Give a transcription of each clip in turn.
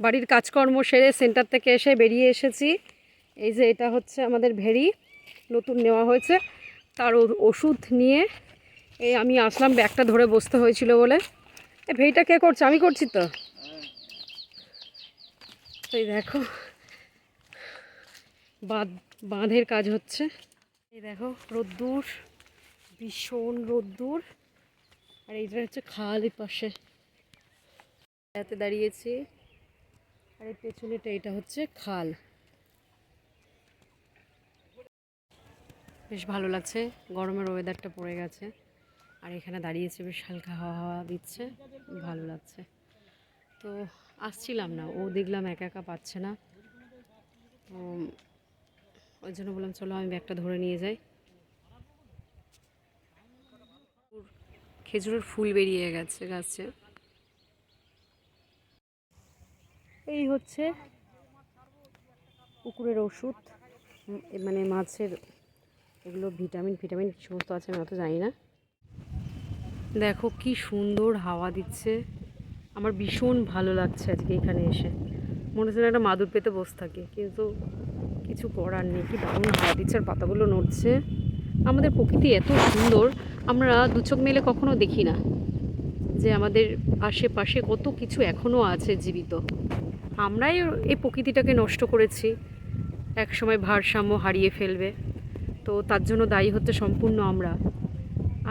বাড়ির কাজকর্ম সেরে সেন্টার থেকে এসে বেরিয়ে এসেছি। এই যে এটা হচ্ছে আমাদের ভেড়ি, নতুন নেওয়া হয়েছে। তার ওষুধ নিয়ে এই আমি আসলাম, ব্যাগটা ধরে বসতে হয়েছিল বলে। এ, ভেড়িটা কে করছে? আমি করছি তো? এই দেখো, বাঁধ, বাঁধের কাজ হচ্ছে। এই দেখো, রোদ্দুর, ভীষণ রোদ্দুর। আর এইটা হচ্ছে খাল পাশে এতে দাঁড়িয়েছি। আর এই পেছনেটা এটা হচ্ছে খাল। বেশ ভালো লাগছে, গরমের ওয়েদারটা পড়ে গেছে। আর এখানে দাঁড়িয়েছে, বেশ হালকা হাওয়া হাওয়া দিচ্ছে, ভালো লাগছে। তো আসছিলাম না, ও দেখলাম একা একা পাচ্ছে না। তো ওই জন্য বললাম, চলো আমি ব্যাগটা ধরে নিয়ে যাই। খেজুরের ফুল বেরিয়ে গেছে গাছে। এই হচ্ছে পুকুরের ওষুধ মানে মাছের এগুলো ভিটামিন ফিটামিন সমস্ত আছে আমি অত জানি না। দেখো কি সুন্দর হাওয়া দিচ্ছে, আমার ভীষণ ভালো লাগছে আজকে এখানে এসে। মনে হচ্ছে একটা মাদুর পেতে বসে থাকি, কিন্তু কিছু করার নেই, কি দারুণ হাওয়া দিচ্ছে আর পাতাগুলো নড়ছে। আমাদের প্রকৃতি এত সুন্দর, আমরা দু চোখ মেলে কখনো দেখি না। যে আমাদের আশেপাশে কত কিছু এখনও আছে জীবিত। আমরাই এই প্রকৃতিটাকে নষ্ট করেছি। এক সময় ভারসাম্য হারিয়ে ফেলবে। তো তার জন্য দায়ী হচ্ছে সম্পূর্ণ আমরা।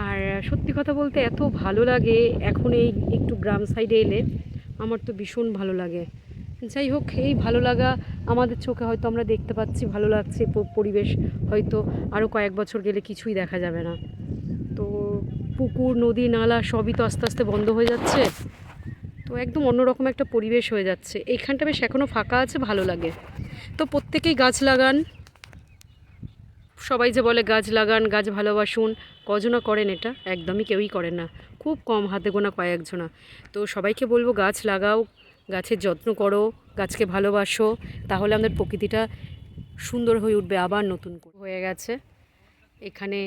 আর সত্যি কথা বলতে এত ভালো লাগে এখন এই একটু গ্রাম সাইডে এলে। আমার তো ভীষণ ভালো লাগে। যাই হোক, এই ভালো লাগা আমাদের চোখে হয়তো আমরা দেখতে পাচ্ছি, ভালো লাগছে পরিবেশ হয়তো আরও কয়েক বছর গেলে কিছুই দেখা যাবে না। পুকুর, নদী, নালা সবই তো আস্তে আস্তে বন্ধ হয়ে যাচ্ছে। তো একদম অন্যরকম একটা পরিবেশ হয়ে যাচ্ছে। এইখানটা বেশ এখনও ফাঁকা আছে, ভালো লাগে। তো প্রত্যেকেই গাছ লাগান। সবাই যে বলে গাছ লাগান, গাছ ভালোবাসুন, কজনা করেন এটা? একদমই কেউই করেন না। খুব কম হাতে গোনা কয়েকজনা তো সবাইকে বলব, গাছ লাগাও, গাছের যত্ন করো, গাছকে ভালোবাসো, তাহলে আমাদের প্রকৃতিটা সুন্দর হয়ে উঠবে আবার নতুন হয়ে গেছে। এখানে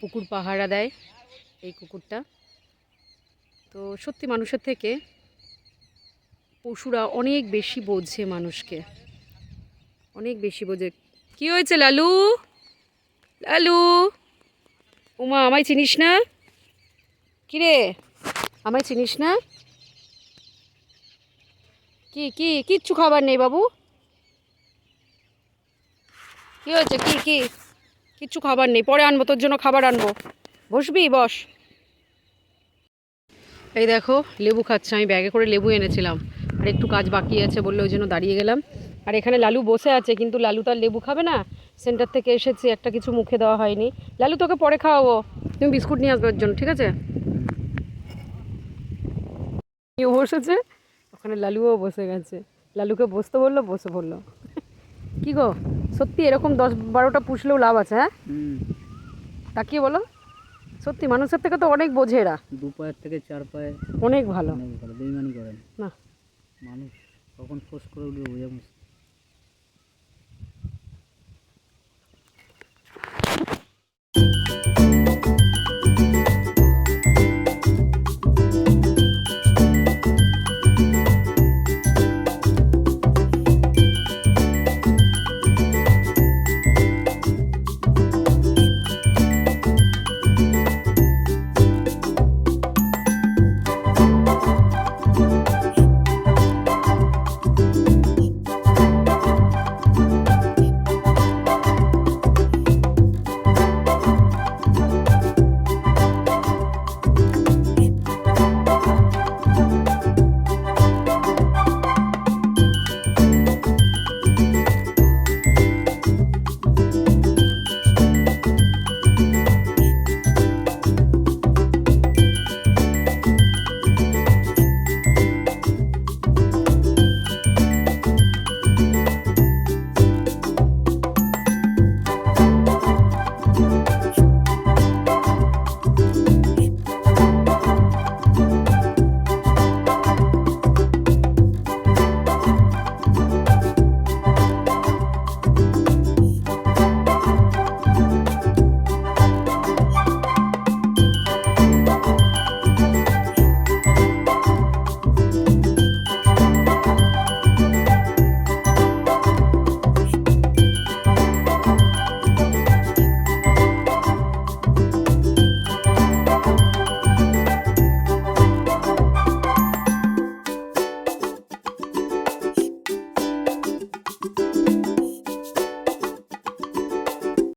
পুকুর পাহারা দেয় এই কুকুরটা। তো সত্যি মানুষের থেকে পশুরা অনেক বেশি বোঝে মানুষকে। অনেক বেশি বোঝে। কি হয়েছে লালু? লালু? উমা, আমায় চিনিস না? কিরে আমায় চিনিস না? কি কি, কিচ্ছু খাবার নেই বাবু? কি হয়েছে? কি কি? কিচ্ছু খাবার নেই, পরে আনব, তোর জন্য খাবার আনব। বসবি, বস। এই দেখো, লেবু খাচ্ছে, আমি ব্যাগে করে লেবু এনেছিলাম। আর একটু কাজ বাকি আছে বললে ওই জন্য দাঁড়িয়ে গেলাম। আর এখানে লালু বসে আছে, কিন্তু লালু তার লেবু খাবে না। সেন্টার থেকে এসেছি, একটা কিছু মুখে দেওয়া হয়নি। লালু, তোকে পরে খাওয়াবো। তুমি বিস্কুট নিয়ে আসবে ওর জন্য, ঠিক আছে? কেউ বসেছে, ওখানে লালুও বসে গেছে। লালুকে বসতে বলল, বসে বলল কি গো? সত্যি এরকম দশ বারোটা পুষলেও লাভ আছে হ্যাঁ? তা তাকিয়ে বলো। সত্যি মানুষের থেকে তো অনেক বোঝে এরা। দু পায়ের থেকে চার পায়ে অনেক ভালো। অনেক ভালো বেইমানি করে। না। মানুষ কখন ফোর্স করে উঠবে বোঝা মুশকিল